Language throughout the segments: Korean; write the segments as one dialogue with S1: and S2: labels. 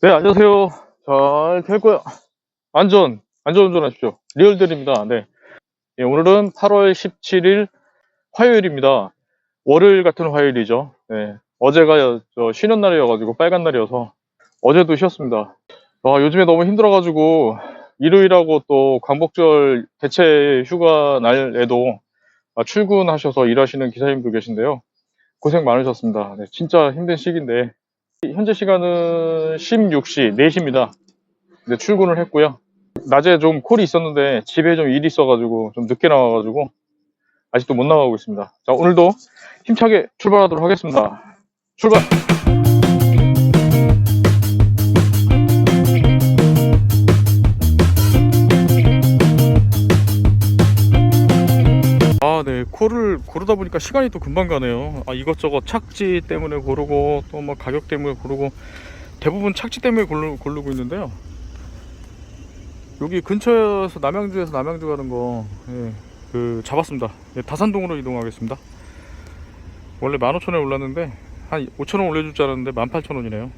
S1: 네, 안녕하세요. 잘 될 거야. 안전, 안전 운전하십시오. 리얼들입니다. 네. 예, 오늘은 8월 17일 화요일입니다. 월요일 같은 화요일이죠. 네. 어제가 저 쉬는 날이어가지고 빨간 날이어서 어제도 쉬었습니다. 아, 요즘에 너무 힘들어가지고 일요일하고 또 광복절 대체 휴가 날에도 아, 출근하셔서 일하시는 기사님도 계신데요. 고생 많으셨습니다. 네, 진짜 힘든 시기인데 현재 시간은 16시 4시입니다. 네, 출근을 했고요. 낮에 좀 콜이 있었는데 집에 좀 일이 있어가지고 좀 늦게 나와가지고 아직도 못 나가고 있습니다. 자, 오늘도 힘차게 출발하도록 하겠습니다. 출발! 콜을 고르다 보니까 시간이 또 금방 가네요. 아, 이것저것 착지 때문에 고르고 또 뭐 가격 때문에 고르고 대부분 착지 때문에 고르, 고르고 있는데요. 여기 근처에서 남양주에서 남양주 가는 거, 예, 그, 잡았습니다. 예, 다산동으로 이동하겠습니다. 원래 15,000원에 올랐는데, 한 5,000원 올려줄 줄 알았는데, 18,000원이네요.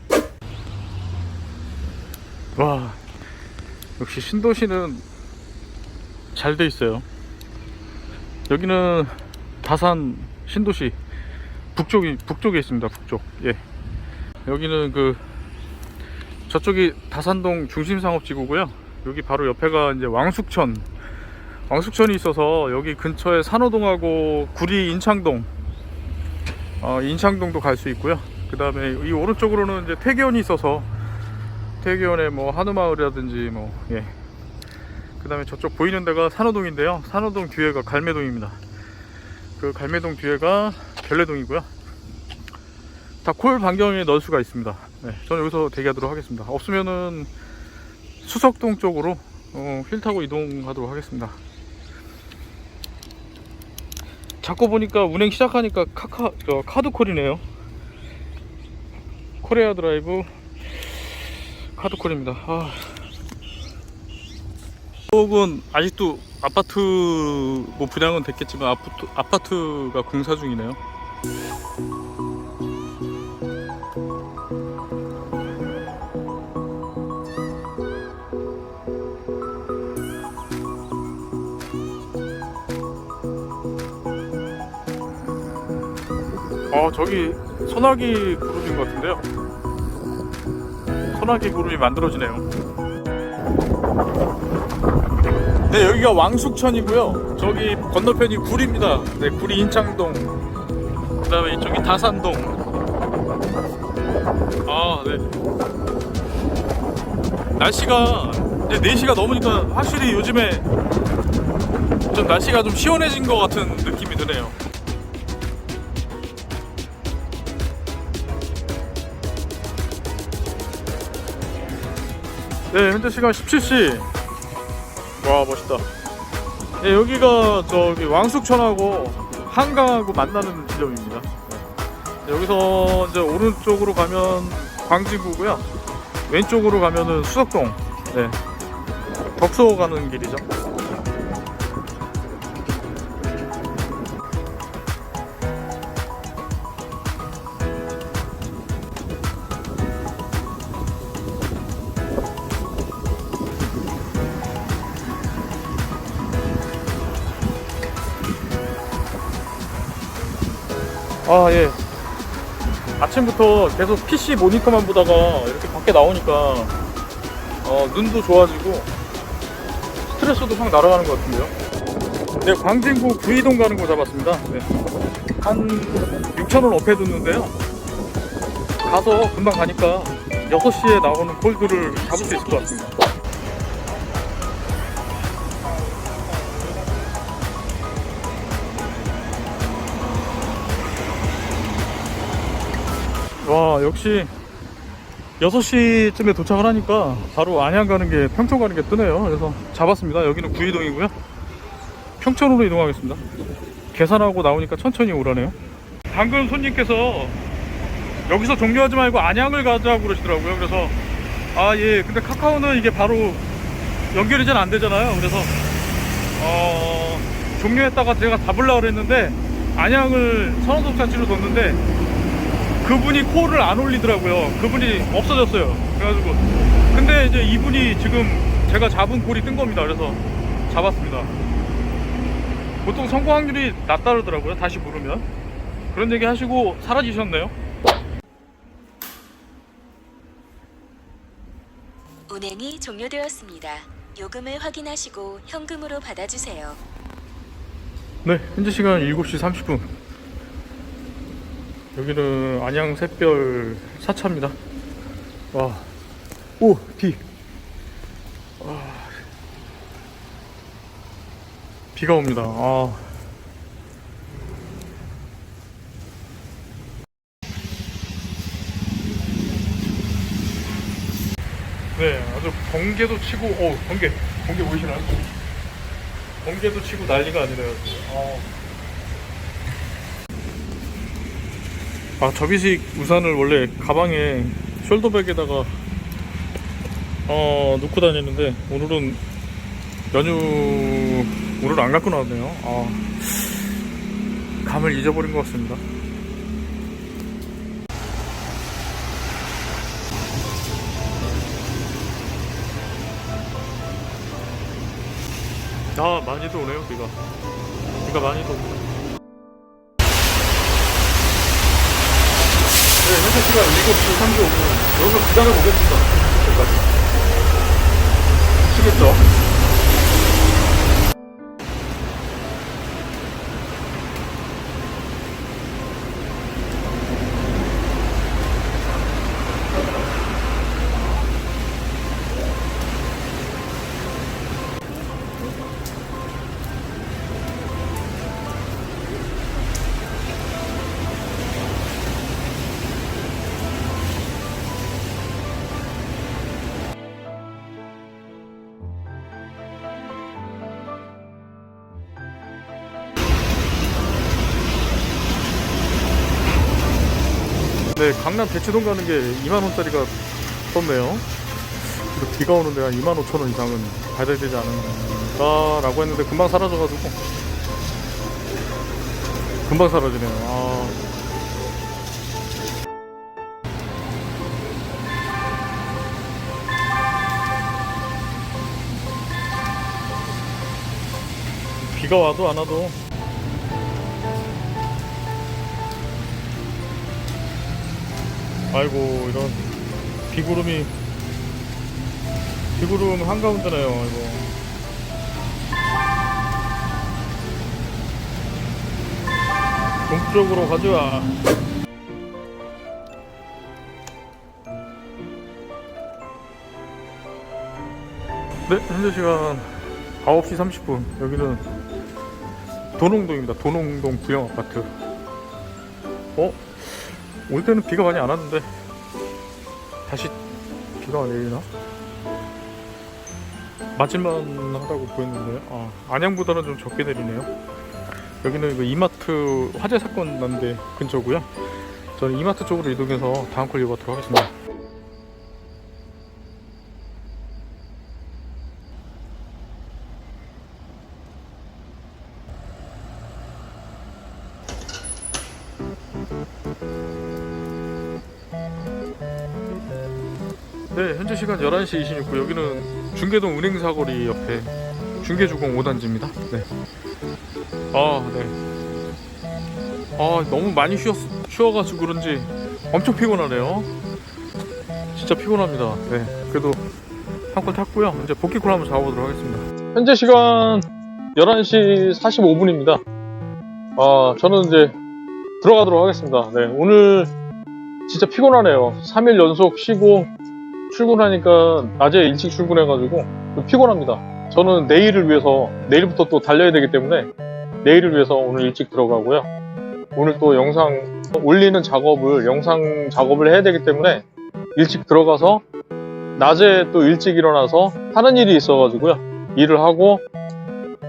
S1: 와, 역시 신도시는 잘 돼 있어요. 여기는 다산 신도시 북쪽이 북쪽에 있습니다. 북쪽. 예. 여기는 그 저쪽이 다산동 중심상업지구고요. 여기 바로 옆에가 이제 왕숙천. 왕숙천이 있어서 여기 근처에 산호동하고 구리 인창동. 어, 인창동도 갈 수 있고요. 그 다음에 이 오른쪽으로는 이제 태계원이 있어서 태계원에 뭐 한우마을이라든지 뭐 예. 그 다음에 저쪽 보이는 데가 산호동인데요. 산호동 뒤에가 갈매동입니다. 그 갈매동 뒤에가 별내동이고요. 다 콜 반경에 넣을 수가 있습니다. 네, 저는 여기서 대기하도록 하겠습니다. 없으면은 수석동 쪽으로 어, 휠 타고 이동하도록 하겠습니다. 자꾸 보니까 운행 시작하니까 카카 저 카드콜이네요. 코레아 드라이브 카드콜입니다. 아. 쪽은 아직도 아파트 뭐 분양은 됐겠지만 아파트, 아파트가 공사 중이네요. 어 저기 소나기 그룹인 것 같은데요. 소나기 그룹이 만들어지네요. 네, 여기가 왕숙천이고요. 저기 건너편이 구리입니다. 네, 구리 인창동. 그 다음에 이쪽이 다산동. 아, 네. 날씨가 이제 4시가 넘으니까 확실히 요즘에 좀 날씨가 좀 시원해진 것 같은 느낌이 드네요. 네, 현재 시간 17시. 와 멋있다. 네, 여기가 저기 왕숙천하고 한강하고 만나는 지점입니다. 네, 여기서 이제 오른쪽으로 가면 광진구고요. 왼쪽으로 가면은 수석동. 네. 덕소 가는 길이죠. 아, 예. 아침부터 계속 PC 모니터만 보다가 이렇게 밖에 나오니까 어, 눈도 좋아지고 스트레스도 확 날아가는 것 같은데요. 네, 광진구 구이동 가는 거 잡았습니다. 네. 한 6,000원 업해 뒀는데요. 가서 금방 가니까 6시에 나오는 콜드를 잡을 수 있을 것 같습니다. 와 역시 6시쯤에 도착을 하니까 바로 안양 가는 게 평촌 가는 게 뜨네요. 그래서 잡았습니다. 여기는 구이동이고요. 평촌으로 이동하겠습니다. 계산하고 나오니까 천천히 오라네요. 방금 손님께서 여기서 종료하지 말고 안양을 가자고 그러시더라고요. 그래서 아 예 근데 카카오는 이게 바로 연결이 잘 안 되잖아요. 그래서 어 종료했다가 제가 잡으려고 그랬는데 안양을 선원독자치로 뒀는데 그분이 콜을 안 올리더라고요. 그분이 없어졌어요. 그래가지고 근데 이제 이분이 지금 제가 잡은 콜이 뜬 겁니다. 그래서 잡았습니다. 보통 성공 확률이 낮다 그러더라고요. 다시 부르면 그런 얘기 하시고 사라지셨네요.
S2: 운행이 종료되었습니다. 요금을 확인하시고 현금으로 받아주세요.
S1: 네, 현재 시간 7시 30분. 여기는 안양 샛별 4차입니다. 와, 오, 비. 와. 비가 옵니다. 아. 네, 아주 번개도 치고, 어, 번개, 번개 보이시나요? 번개도 치고 난리가 아니네요. 아, 접이식 우산을 원래 가방에 숄더백에다가 어, 놓고 다니는데 오늘은 연휴 오늘 안 갖고 나왔네요. 아, 감을 잊어버린 것 같습니다. 아, 많이도 오네요, 비가. 비가 많이도 옵니다. 네, 현재 시간 7시 35분. 여기서 기다려 보겠습니다. 그때까지. 치겠죠? 네, 강남 대치동 가는 게 2만원짜리가 떴네요. 그리고 비가 오는데 한 2만 5천 원 이상은 받아야 되지 않을까 라고 했는데 금방 사라져가지고. 금방 사라지네요. 아. 비가 와도 안 와도 아이고 이런 비구름이 비구름 한가운데네요 이거 동쪽으로 가져와 네 현재 시간 9시 30분. 여기는 도농동입니다. 도농동 구형 아파트. 어? 올 때는 비가 많이 안 왔는데 다시 비가 내리나? 맞을만 하다고 보였는데 아, 안양보다는 좀 적게 내리네요. 여기는 그 이마트 화재 사건 난데 근처고요. 저는 이마트 쪽으로 이동해서 다음 걸 이어가도록 하겠습니다 시간 11시 26분. 여기는 중계동 은행사거리 옆에 중계주공 5단지입니다. 네. 아, 네. 아, 너무 많이 쉬었, 쉬어가지고 그런지 엄청 피곤하네요. 진짜 피곤합니다. 네. 그래도 한콜 탔고요. 이제 복귀콜 한번 잡아보도록 하겠습니다. 현재 시간 11시 45분입니다. 아, 저는 이제 들어가도록 하겠습니다. 네. 오늘 진짜 피곤하네요. 3일 연속 쉬고 출근하니까 낮에 일찍 출근해가지고 좀 피곤합니다. 저는 내일을 위해서 내일부터 또 달려야 되기 때문에 내일을 위해서 오늘 일찍 들어가고요. 오늘 또 영상 올리는 작업을 영상 작업을 해야 되기 때문에 일찍 들어가서 낮에 또 일찍 일어나서 하는 일이 있어가지고요. 일을 하고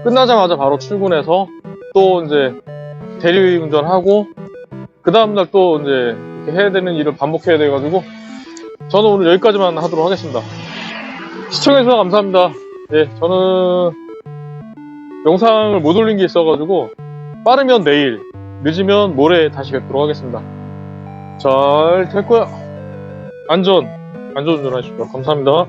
S1: 끝나자마자 바로 출근해서 또 이제 대리운전하고 그 다음날 또 이제 해야 되는 일을 반복해야 돼가지고 저는 오늘 여기까지만 하도록 하겠습니다. 시청해주셔서 감사합니다. 예, 저는 영상을 못 올린 게 있어가지고 빠르면 내일, 늦으면 모레 다시 뵙도록 하겠습니다. 잘 될 거야. 안전, 안전 운전하십시오. 감사합니다.